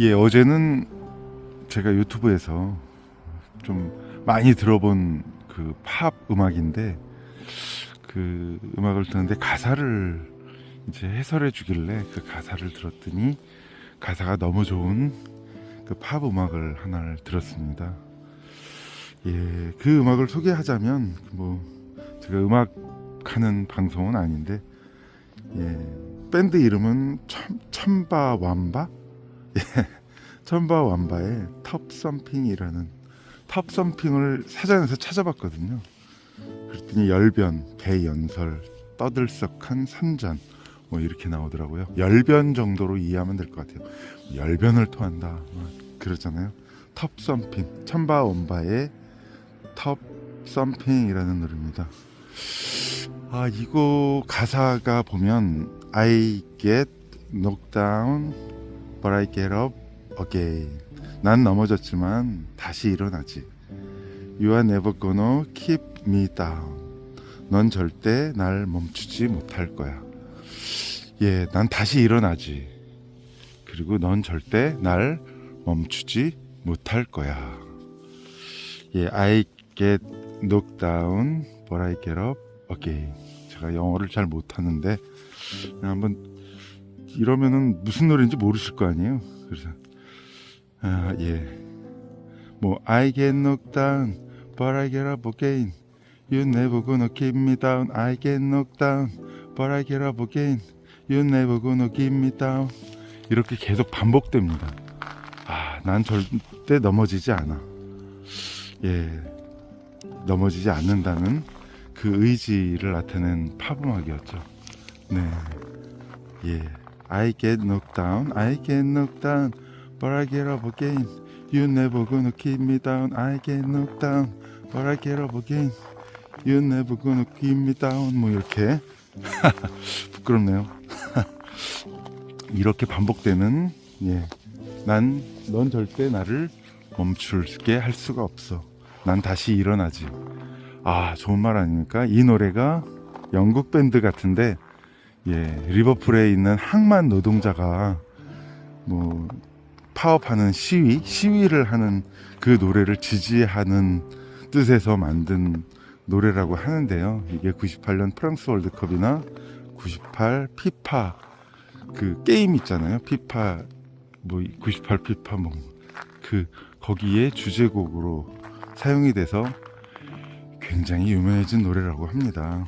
예, 어제는 제가 유튜브에서 좀 많이 들어본 그 팝 음악인데 그 음악을 듣는데 가사를 이제 해설해 주길래 그 가사를 들었더니 가사가 너무 좋은 그 팝 음악을 하나를 들었습니다. 예, 그 음악을 소개하자면 뭐 제가 음악 하는 방송은 아닌데 예, 밴드 이름은 참, 참바 완바 예, 참바완바의 텁썸핑이라는 텁썸핑을 사전에서 찾아봤거든요. 그랬더니 열변, 대연설, 떠들썩한 산전 뭐 이렇게 나오더라고요. 열변 정도로 이해하면 될 것 같아요. 열변을 토한다 뭐 그러잖아요. 텁썸핑 참바원바의 텁썸핑이라는 노래입니다. 아 이거 가사가 보면 I get knocked down but I get up again 난 넘어졌지만 다시 일어나지 You are never gonna keep me down 넌 절대 날 멈추지 못할 거야 예, 난 다시 일어나지 그리고 넌 절대 날 멈추지 못할 거야 예, I get knocked down but I get up again 제가 영어를 잘 못하는데 한번 이러면은 무슨 노래인지 모르실 거 아니에요 그래서 아, 예. 뭐 I get knocked down, but I get up again. You never gonna keep me down. I get knocked down, but I get up again. You never gonna keep me down. 이렇게 계속 반복됩니다. 아, 난 절대 넘어지지 않아. 예, 넘어지지 않는다는 그 의지를 나타낸 팝음악이었죠. 네, 예. I get knocked down, I get knocked down. But I get up again. You never gonna keep me down. I get knocked down. But I get up again. You never gonna keep me down. 뭐 이렇게 부끄럽네요. 이렇게 반복되는 예. 난 넌 절대 나를 멈출게 할 수가 없어. 난 다시 일어나지. 아, 좋은 말 아닙니까? 이 노래가 영국 밴드 같은데 예, 리버풀에 있는 항만 노동자가 뭐 파업하는 시위, 시위를 하는 그 노래를 지지하는 뜻에서 만든 노래라고 하는데요. 이게 98년 프랑스 월드컵이나 98 피파 그 게임 있잖아요. 피파 뭐 98 피파 뭐 그 거기에 주제곡으로 사용이 돼서 굉장히 유명해진 노래라고 합니다.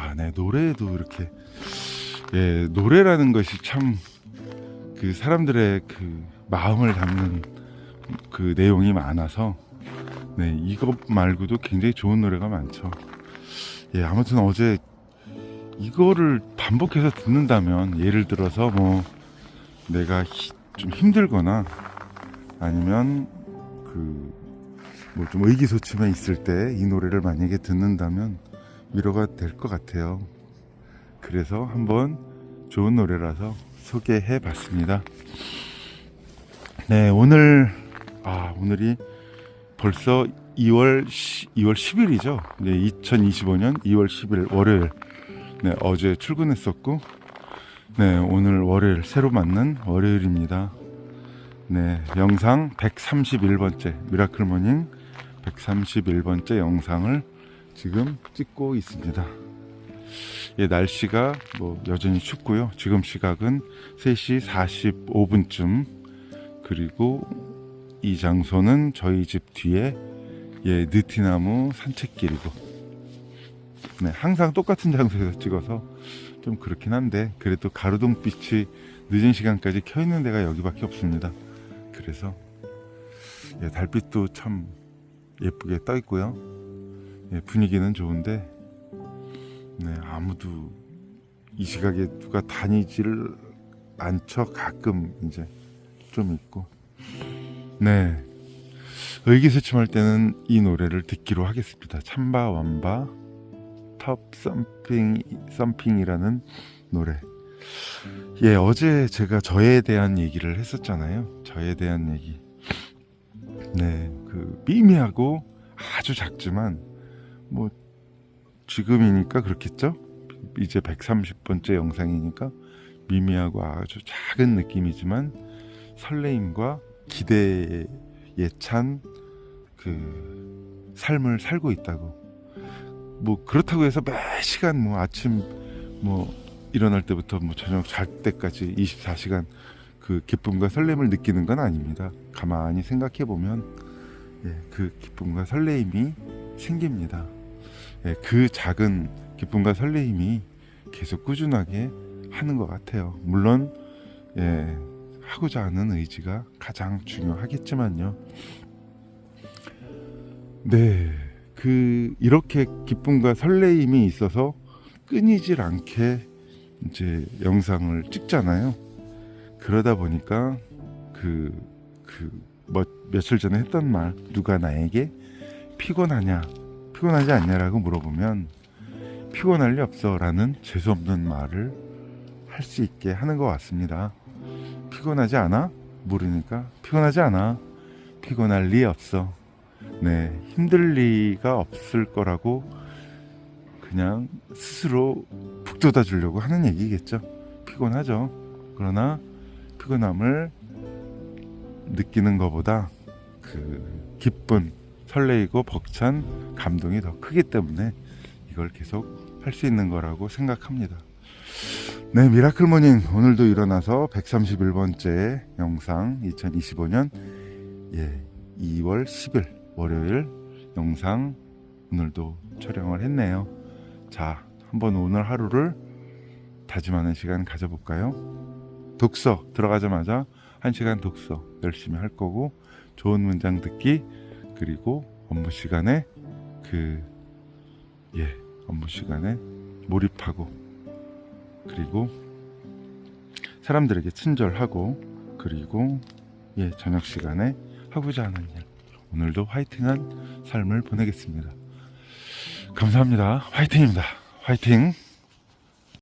아, 네 노래에도 이렇게 예 노래라는 것이 참 그 사람들의 그 마음을 담는 그 내용이 많아서 네 이것 말고도 굉장히 좋은 노래가 많죠. 예 아무튼 어제 이거를 반복해서 듣는다면 예를 들어서 뭐 내가 히- 좀 힘들거나 아니면 그 뭐 좀 의기소침해 있을 때 이 노래를 만약에 듣는다면 위로가 될 것 같아요. 그래서 한번 좋은 노래라서 소개해 봤습니다. 네, 오늘 아, 오늘이 벌써 2월 2월 10일이죠. 네, 2025년 2월 10일 월요일. 네, 어제 출근했었고 네, 오늘 월요일 새로 맞는 월요일입니다. 네, 영상 131번째 미라클 모닝 131번째 영상을 지금 찍고 있습니다. 예, 날씨가 뭐 여전히 춥고요. 지금 시각은 3시 45분쯤 그리고 이 장소는 저희 집 뒤에 예, 느티나무 산책길이고 네, 항상 똑같은 장소에서 찍어서 좀 그렇긴 한데 그래도 가로등빛이 늦은 시간까지 켜 있는 데가 여기밖에 없습니다. 그래서 예, 달빛도 참 예쁘게 떠 있고요. 예, 분위기는 좋은데 네, 아무도 이 시각에 누가 다니지를 않죠. 가끔 이제 좀 있고. 네. 의기소침할 때는 이 노래를 듣기로 하겠습니다. 참바 완바 텁 썸핑 썸핑이라는 노래. 예, 어제 제가 저에 대한 얘기를 했었잖아요. 저에 대한 얘기. 네, 그 미미하고 아주 작지만 뭐 지금이니까 그렇겠죠? 이제 130번째 영상이니까 미미하고 아주 작은 느낌이지만 설레임과 기대에 찬 그 삶을 살고 있다고. 뭐 그렇다고 해서 매 시간 뭐 아침 뭐 일어날 때부터 뭐 저녁 잘 때까지 24시간 그 기쁨과 설렘을 느끼는 건 아닙니다. 가만히 생각해 보면 예, 그 기쁨과 설레임이 생깁니다. 예, 그 작은 기쁨과 설레임이 계속 꾸준하게 하는 것 같아요. 물론 예, 하고자 하는 의지가 가장 중요하겠지만요. 네, 그 이렇게 기쁨과 설레임이 있어서 끊이질 않게 이제 영상을 찍잖아요. 그러다 보니까 그, 그, 뭐, 며칠 전에 했던 말, 누가 나에게 피곤하냐, 피곤하지 않냐라고 물어보면 피곤할 리 없어 라는 재수없는 말을 할 수 있게 하는 것 같습니다. 피곤하지 않아? 물으니까 피곤하지 않아. 피곤할 리 없어. 네, 힘들 리가 없을 거라고 그냥 스스로 북돋아 주려고 하는 얘기겠죠. 피곤하죠. 그러나 피곤함을 느끼는 것보다 그 기쁜 설레이고 벅찬 감동이 더 크기 때문에 이걸 계속 할 수 있는 거라고 생각합니다. 네, 미라클 모닝 오늘도 일어나서 131번째 영상 2025년 예, 2월 10일 월요일 영상 오늘도 촬영을 했네요. 자, 한번 오늘 하루를 다짐하는 시간 가져볼까요? 독서 들어가자마자 한 시간 독서 열심히 할 거고 좋은 문장 듣기 그리고 업무 시간에 그 예, 업무 시간에 몰입하고 그리고 사람들에게 친절하고 그리고 예, 저녁 시간에 하고자 하는 일 오늘도 화이팅한 삶을 보내겠습니다. 감사합니다. 화이팅입니다. 화이팅!